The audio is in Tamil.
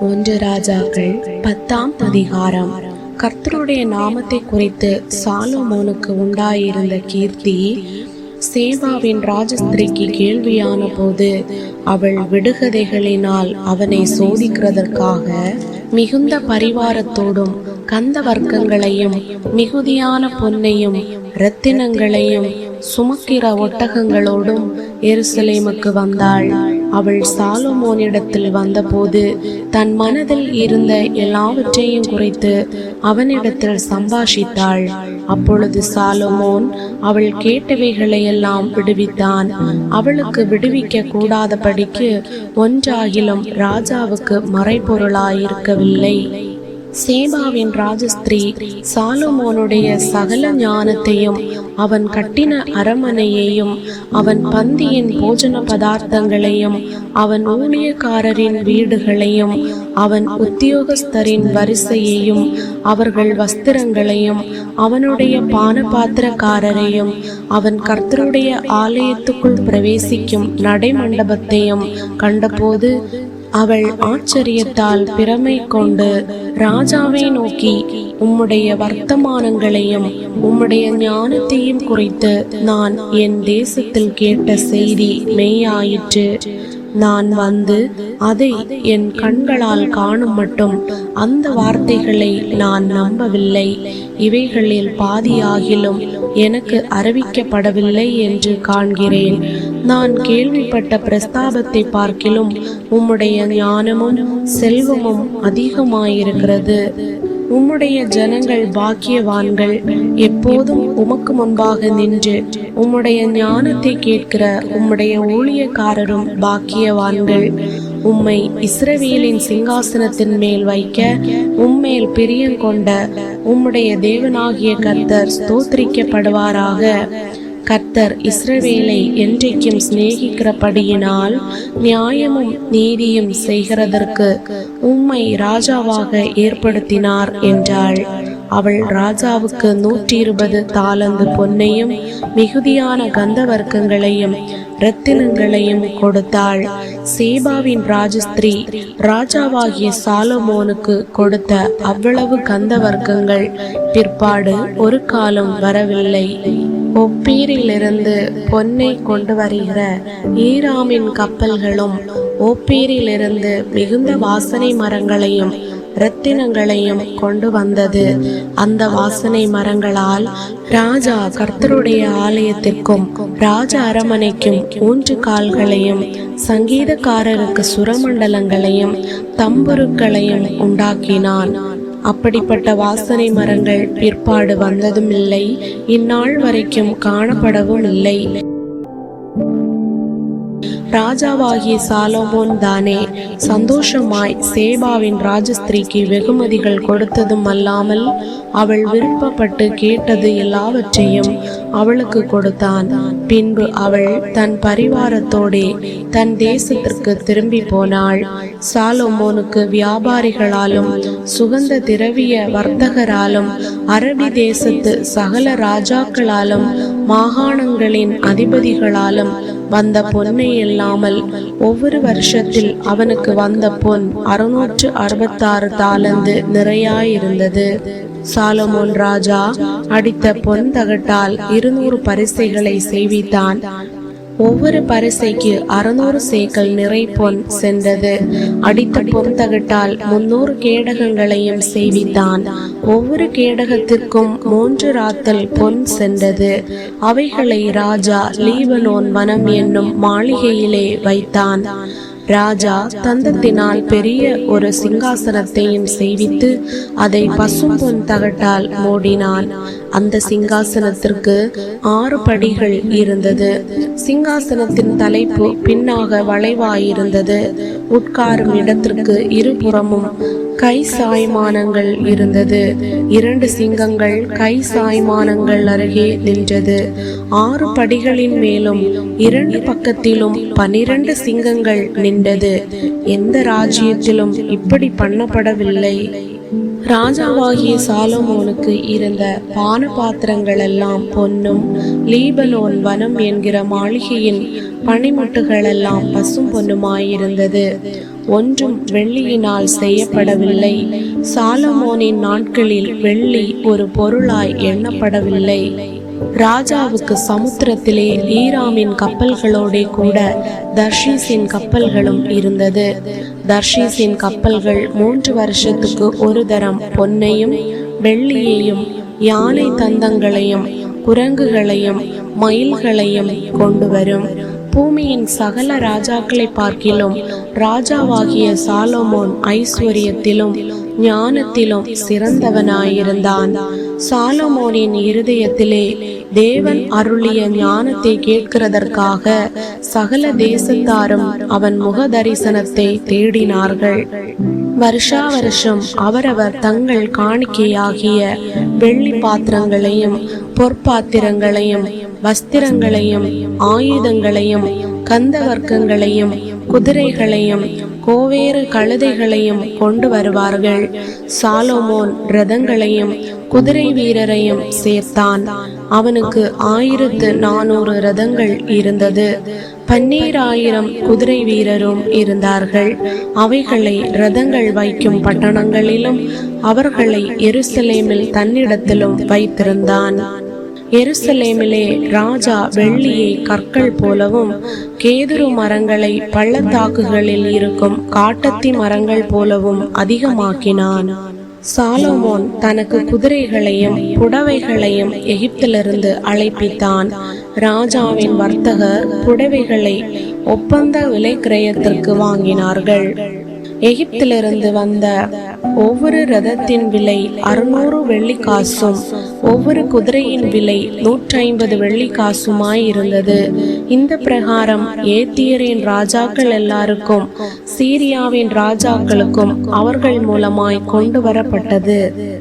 ஒன்று ராஜாக்கள் பத்தாம் அதிகாரம். கர்த்தருடைய நாமத்தை குறித்து சாலமோனுக்கு உண்டாயிருந்த கீர்த்தி சேவாவின் ராஜஸ்திரிக்கு கேள்வியான போது அவள் விடுகதைகளினால் அவனை சோதிக்கிறதற்காக மிகுந்த பரிவாரத்தோடும் கந்த வர்க்கங்களையும் மிகுதியான பொன்னையும் இரத்தினங்களையும் சுமக்கிற ஒட்டகங்களோடும் எருசலேமுக்கு வந்தாள். அவள் சாலமோனிடத்தில் வந்தபோது தன் மனதில் இருந்த எல்லாவற்றையும் குறைத்து அவனிடத்தில் சம்பாஷித்தாள். அப்பொழுது சாலமோன் அவள் கேட்டவைகளையெல்லாம் விடுவித்தான். அவளுக்கு விடுவிக்க கூடாதபடிக்கு ஒன்றாகிலும் ராஜாவுக்கு மறைபொருளாயிருக்கவில்லை. சேபாவின் ராஜஸ்திரீ சாலுமோனுடைய சகல ஞானத்தையும் அவன் கட்டின அரமனையையும் அவன் பந்தியின் போஜன பதார்த்தங்களையும் அவன் ஊழியக்காரரின் வீடுகளையும் அவன் உத்தியோகஸ்தரின் வரிசையையும் அவர்கள் வஸ்திரங்களையும் அவனுடைய பானபாத்திரக்காரரையும் அவன் கர்த்தருடைய ஆலயத்துக்குள் பிரவேசிக்கும் நடைமண்டபத்தையும் கண்டபோது அவள் ஆச்சரியத்தால் பிரமை கொண்டு ராஜாவை நோக்கி உம்முடைய வர்த்தமானங்களையும் உம்முடைய ஞானத்தையும் குறித்து நான் என் தேசத்தில் கேட்ட செய்தி மெய்யாயிற்று நான் வந்து அதை என் கண்களால் காணும் மட்டும். அந்த வார்த்தைகளை நான் நம்பவில்லை. இவைகளில் பாதியாகிலும் எனக்கு அறிவிக்கப்படவில்லை என்று காண்கிறேன். நான் கேள்விப்பட்ட பிரஸ்தாபத்தை பார்க்கிலும் உம்முடைய ஞானமும் செல்வமும் அதிகமாயிருக்கிறது. உம்முடைய ஜனங்கள் பாக்கியவான்கள். எப்போதும் உமக்கு முன்பாக நின்று உம்முடைய ஞானத்தை கேட்கிற உம்முடைய ஊழியக்காரரும் பாக்கியவான்கள். உம்மை இஸ்ரவேலின் சிங்காசனத்தின் மேல் வைக்க உம்மேல் பிரியங்கொண்ட உம்முடைய தேவனாகிய கர்த்தர் ஸ்தோத்திரிக்கப்படுவாராக. கர்த்தர் இஸ்ரவேலை என்றைக்கும் சிநேகிக்கிறபடியினால் நியாயமும் நீதியும் செய்கிறதற்கு உம்மை ராஜாவாக ஏற்படுத்தினார் என்றாள். அவள் ராஜாவுக்கு நூற்றி இருபது தாளந்து பொன்னையும் மிகுதியான கந்தவர்க்கங்களையும் இரத்தினங்களையும் கொடுத்தாள். சேபாவின் ராஜஸ்திரீ ராஜாவாகிய சாலமோனுக்கு கொடுத்த அவ்வளவு கந்தவர்க்கங்கள் பிற்பாடு ஒரு காலம் வரவில்லை. ஒப்பீரிலிருந்து பொன்னை கொண்டு வருகிற ஈராமின் கப்பல்களும் ஒப்பீரிலிருந்து மிகுந்த வாசனை மரங்களையும் இரத்தினங்களையும் கொண்டு வந்தது. அந்த வாசனை மரங்களால் ராஜா கர்த்தருடைய ஆலயத்திற்கும் ராஜ அரமனைக்கும் ஊன்று கால்களையும் சங்கீதக்காரருக்கு சுரமண்டலங்களையும் தம்புருக்களையும் உண்டாக்கினான். அப்படிப்பட்ட வாசனை மரங்கள் பிற்பாடு வந்ததும் இல்லை. இந்நாள் வரைக்கும் காணப்படவும் இல்லை. ராஜாவாகிய சாலோமோன் தானே சந்தோஷமாய் சேபாவின் ராஜஸ்திரிக்கு வெகுமதிகள் கொடுத்ததும் அல்லாமல் அவள் விருப்பப்பட்டு கேட்டது எல்லாவற்றையும் அவளுக்கு கொடுத்தான். பின்பு அவள் தன் பரிவாரத்தோடே தன் தேசத்திற்கு திரும்பி போனாள். சாலோமோனுக்கு வியாபாரிகளாலும் சுகந்த திரவிய வர்த்தகராலும் அரபி தேசத்து சகல ராஜாக்களாலும் மாகாணங்களின் அதிபதிகளாலும் வந்த பொன்னை இல்லாமல் ஒவ்வொரு வருஷத்தில் அவனுக்கு வந்த பொன் அறுநூற்று அறுபத்தாறு தாளந்து நிறையாயிருந்தது. சாலமோன் ராஜா அடித்த பொன் தகட்டால் இருநூறு பரிசைகளை செய்வித்தான். ஒவ்வொரு பரிசைக்கு அறுநூறு சேக்கல் நிறை பொன் சென்றது. அடித்த பொன் தகட்டால் முன்னூறு கேடகங்களையும் செய்வித்தான். ஒவ்வொரு கேடகத்திற்கும் மூன்று ராத்தல் பொன் சென்றது. அவைகளை ராஜா லீபனோன் வனம் என்னும் மாளிகையிலே வைத்தான். ராஜா தந்தத்தினால் பெரிய ஒரு சிங்காசனத்தையும் செய்வித்து அதை பசும்பொன் தகட்டால் மூடினான். அந்த சிங்காசனத்திற்கு ஆறு படிகள் இருந்தது. சிங்காசனத்தின் தலைப்பு பின்னாக வளைவாயிருந்தது. உட்காரும் இடத்திற்கு இருபுறமும் கை சாய்மானங்கள் இருந்தது. இரண்டு சிங்கங்கள் கை சாய்மானங்கள் அருகே நின்றது. ஆறு படிகளின் மேலும் இரண்டு பக்கத்திலும் பனிரண்டு சிங்கங்கள் நின்றது. எந்த ராஜ்யத்திலும் இப்படி பண்ணப்படவில்லை. ராஜாவாகிய சாலமோனுக்கு இருந்த பான பாத்திரங்கள் எல்லாம் பொன்னும் லீபனோன் வனம் என்கிற மாளிகையின் பனிமுட்டுகளெல்லாம் பசும் பொன்னுமாயிருந்தது. ஒன்றும் வெள்ளியினால் செய்யப்படவில்லை. சாலமோனின் நாட்களில் வெள்ளி ஒரு பொருளாய் எண்ணப்படவில்லை. ராஜாவுக்கு சமுத்திரத்திலே ஈராமின் கப்பல்களோடே கூட தர்ஷீஸின் கப்பல்களும் இருந்தது. தர்ஷீஸின் கப்பல்கள் மூன்று வருஷத்துக்கு ஒரு தரம் பொன்னையும் வெள்ளியையும் யானை தந்தங்களையும் குரங்குகளையும் மயில்களையும் கொண்டு வரும். பூமியின் சகல ராஜாக்களை பார்க்கிலும் ராஜாவாகிய சாலோமோன் ஐஸ்வர்யத்திலும் ஞானத்திலும் சிறந்தவனாயிருந்தான். சாலமோனின் இருதயத்திலே தேவன் அருளிய ஞானத்தை கேட்கிறதற்காக சகல தேசத்தாரும் அவன் முக தரிசனத்தை தேடினார்கள். வருஷா வருஷம் அவரவர் தங்கள் காணிக்கையாகிய வெள்ளி பாத்திரங்களையும் பொற்பாத்திரங்களையும் வஸ்திரங்களையும் ஆயுதங்களையும் கந்தவர்க்கங்களையும் குதிரைகளையும் கோவேறு கழுதைகளையும் கொண்டு வருவார்கள். சாலோமோன் ரதங்களையும் குதிரை வீரரையும் சேர்த்தான். அவனுக்கு ஆயிரத்து நானூறு ரதங்கள் இருந்தது. பன்னீராயிரம் குதிரை வீரரும் இருந்தார்கள். அவைகளை ரதங்கள் வைக்கும் பட்டணங்களிலும் அவர்களை எருசலேமில் தன்னிடத்திலும் வைத்திருந்தான். எருசலேமிலே ராஜா வெள்ளியை கற்கள் போலவும் கேதுரு மரங்களை பள்ளத்தாக்குகளில் இருக்கும் காட்டத்தி மரங்கள் போலவும் அதிகமாக்கினான். சாலமோன் தனக்கு குதிரைகளையும் புடவைகளையும் எகிப்திலிருந்து அழைப்பித்தான். ராஜாவின் வர்த்தகர் புடவைகளை ஒப்பந்த விலை கிரயத்திற்கு வாங்கினார்கள். எகிப்திலிருந்து வந்த ஒவ்வொரு ரதத்தின் விலை அறுநூறு வெள்ளி காசும் ஒவ்வொரு குதிரையின் விலை நூற்றி ஐம்பது வெள்ளி காசுமாய் இருந்தது இந்த பிரகாரம் ஏத்தியரின் ராஜாக்கள் எல்லாருக்கும் சீரியாவின் ராஜாக்களுக்கும் அவர்கள் மூலமாய் கொண்டு வரப்பட்டது.